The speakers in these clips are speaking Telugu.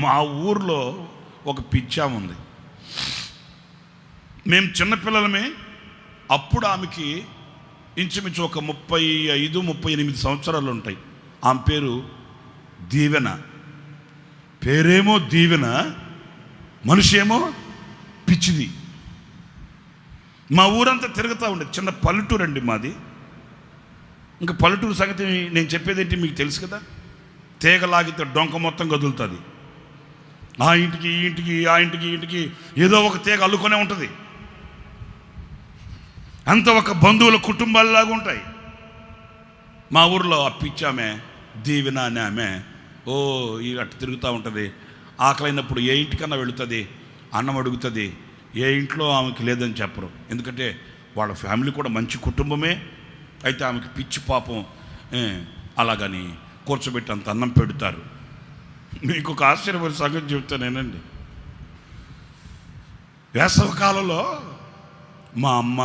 మా ఊర్లో ఒక పిచ్చా ఉంది. మేము చిన్నపిల్లలమే అప్పుడు ఆమెకి ఇంచుమించు ఒక ముప్పై ఐదు ముప్పై ఎనిమిది సంవత్సరాలు ఉంటాయి. ఆమె పేరు దీవెన. పేరేమో దీవెన మనిషి ఏమో పిచ్చిది. మా ఊరంతా తిరుగుతూ ఉండేది చిన్న పల్లెటూరు అండి మాది. ఇంకా పల్లెటూరు సంగతి నేను చెప్పేది ఏంటి మీకు తెలుసు కదా? తీగలాగితే డొంక మొత్తం కదులుతుంది. ఆ ఇంటికి ఈ ఇంటికి ఆ ఇంటికి ఇంటికి ఏదో ఒక తీగ అల్లుకొనే ఉంటుంది. అంత ఒక బంధువుల కుటుంబాల్లాగా ఉంటాయి. మా ఊర్లో ఆ పిచ్చామె దీవెన అనే ఆమె ఓ ఈ అట్టు తిరుగుతూ ఉంటుంది. ఆకలైనప్పుడు ఏ ఇంటికన్నా వెళుతుంది అన్నం అడుగుతుంది ఏ ఇంట్లో ఆమెకి లేదని చెప్పరు. ఎందుకంటే వాళ్ళ ఫ్యామిలీ కూడా మంచి కుటుంబమే. అయితే ఆమెకి పిచ్చి పాపం అలాగని కూర్చోబెట్టి అంత అన్నం పెడతారు. మీకు ఒక ఆశ్చర్యమైన సంగతి చెప్తానేనండి వేసవకాలంలో మా అమ్మ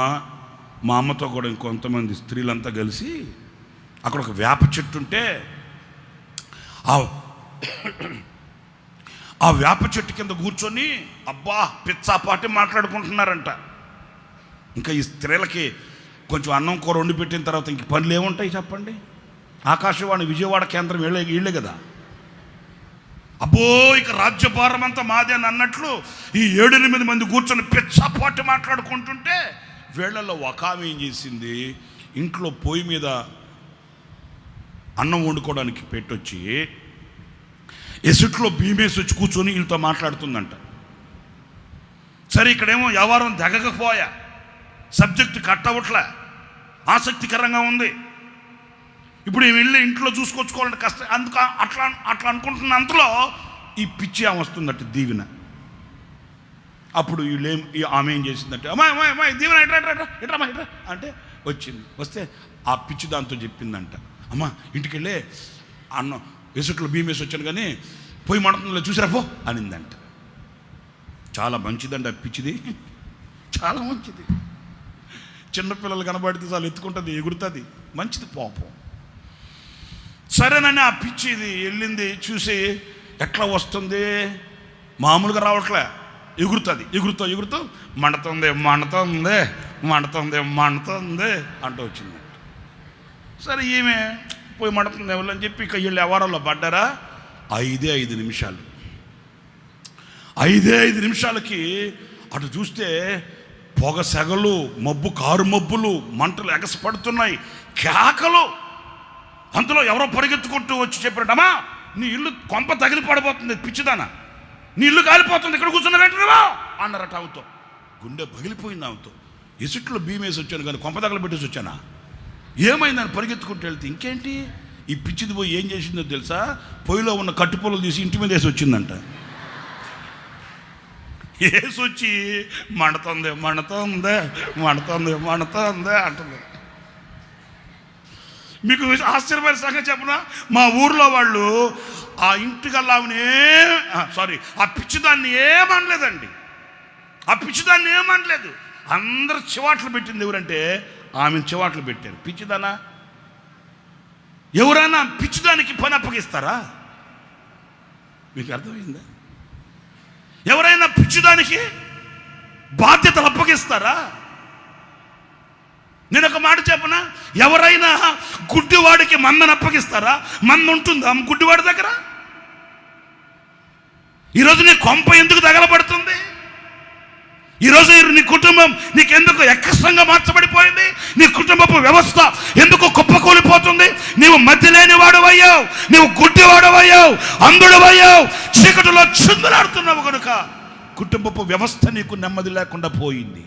మా అమ్మతో కూడా ఇంకొంతమంది స్త్రీలంతా కలిసి అక్కడ ఒక వేప చెట్టు ఉంటే ఆ ఆ వేప చెట్టు కింద కూర్చొని అబ్బా పిచ్చాపాటి మాట్లాడుకుంటున్నారంట. ఇంకా ఈ స్త్రీలకి కొంచెం అన్నం కూర వండి పెట్టిన తర్వాత ఇంక పనులు ఏముంటాయి చెప్పండి? ఆకాశవాణి విజయవాడ కేంద్రం వీళ్ళే వీళ్ళే కదా. అబ్బో ఇక రాజ్యభారం అంతా మాదే అని అన్నట్లు ఈ ఏడెనిమిది మంది కూర్చొని పిచ్చపాటు మాట్లాడుకుంటుంటే వీళ్ళల్లో ఒక ఆమె ఏం చేసింది? ఇంట్లో పొయ్యి మీద అన్నం వండుకోవడానికి పెట్టొచ్చి ఎసుట్లో భీమేసి వచ్చి కూర్చొని వీళ్ళతో మాట్లాడుతుందంట. సరే ఇక్కడేమో వ్యవహారం దగ్గకపోయా సబ్జెక్ట్ కట్ అవ్వట్లే ఆసక్తికరంగా ఉంది. ఇప్పుడు ఈమె వెళ్ళి ఇంట్లో చూసుకొచ్చుకోవాలంటే కష్టం. అందుకు అట్లా అట్లా అనుకుంటున్న అంతలో ఈ పిచ్చి ఆమె వస్తుందట దీవెన. అప్పుడు వీళ్ళేం ఆమె ఏం చేసిందంటే అమ్మాయి అమ్మాయి అమ్మాయి దీవెన ఇట్రా ఇట్రా ఇట్రా ఇట్రా అంటే వచ్చింది. వస్తే ఆ పిచ్చి దాంతో చెప్పిందంట. అమ్మా ఇంటికి వెళ్ళే అన్నం ఎసుట్లో భీమేసి వచ్చాను కానీ పోయి మడతంలో చూసిరా పో అనిందంట. చాలా మంచిదండి ఆ పిచ్చిది. చాలా మంచిది. చిన్నపిల్లలు కనబడితే చాలా ఎత్తుకుంటుంది ఎగురుతుంది. మంచిది పాపం. సరేనని ఆ పిచ్చి ఇది వెళ్ళింది చూసి ఎట్లా వస్తుంది? మామూలుగా రావట్లే. ఎగురుతుంది. ఎగురుతూ ఎగురుతూ మండుతుంది మండుతుంది మండుతుంది మండుతుంది అంటూ వచ్చింది. సరే ఈమె పోయి మండుతుంది ఎవరు అని చెప్పి ఇక వీళ్ళు ఎవరల్లో పడ్డారా? ఐదే ఐదు నిమిషాలు. ఐదే ఐదు నిమిషాలకి అటు చూస్తే పొగ సెగలు మబ్బు కారు మబ్బులు మంటలు ఎగసపడుతున్నాయి. కేకలు. అందులో ఎవరో పరిగెత్తుకుంటూ వచ్చి చెప్పారమ్మా నీ ఇల్లు కొంప తగిలి పడిపోతుంది పిచ్చిదానా. నీ ఇల్లు కాలిపోతుంది ఇక్కడ కూర్చున్న వెంటనేవా అన్నారట ఆమెతో. గుండె పగిలిపోయింది ఆమెతో. ఎసిట్లో భీమేసి వచ్చాను కానీ కొంప తగల పెట్టేసి వచ్చానా ఏమైందని పరిగెత్తుకుంటూ వెళ్తే ఇంకేంటి? ఈ పిచ్చిది పోయి ఏం చేసిందో తెలుసా? పొయ్యిలో ఉన్న కట్టుపొలలు తీసి ఇంటి మీద వేసి వచ్చిందంట. వేసి వచ్చి మండుతుంది మండుతుంది మండుతుంది మండుతుంది అంటుంది. మీకు ఆశ్చర్యమైన సంగతి చెప్పనా? మా ఊర్లో వాళ్ళు ఆ ఇంటికల్లావునే సారీ ఆ పిచ్చిదాన్ని ఏమనలేదండి. ఆ పిచ్చిదాన్ని ఏమనలేదు. అందరు చివాట్లు పెట్టింది ఎవరంటే ఆమె చివాట్లు పెట్టారు. పిచ్చిదానా? ఎవరైనా పిచ్చిదానికి పని అప్పగిస్తారా? మీకు అర్థమైందా? ఎవరైనా పిచ్చిదానికి బాధ్యతలు అప్పగిస్తారా? నేను ఒక మాట చెప్పనా? ఎవరైనా గుడ్డివాడికి మందను అప్పగిస్తారా? మంద ఉంటుందా? గుడ్డివాడి దగ్గర? ఈరోజు నీ కొంప ఎందుకు తగలబడుతుంది? ఈరోజు నీ కుటుంబం నీకెందుకు ఎక్కసంగా మార్చబడిపోయింది? నీ కుటుంబపు వ్యవస్థ ఎందుకు కుప్పకూలిపోతుంది? నీవు మధ్య లేని వాడవయ్యావు నీవు గుడ్డివాడవయ్యావు అందుడవయ్యావు చీకటిలో చిందులాడుతున్నావు కనుక కుటుంబపు వ్యవస్థ నీకు నెమ్మది లేకుండా పోయింది.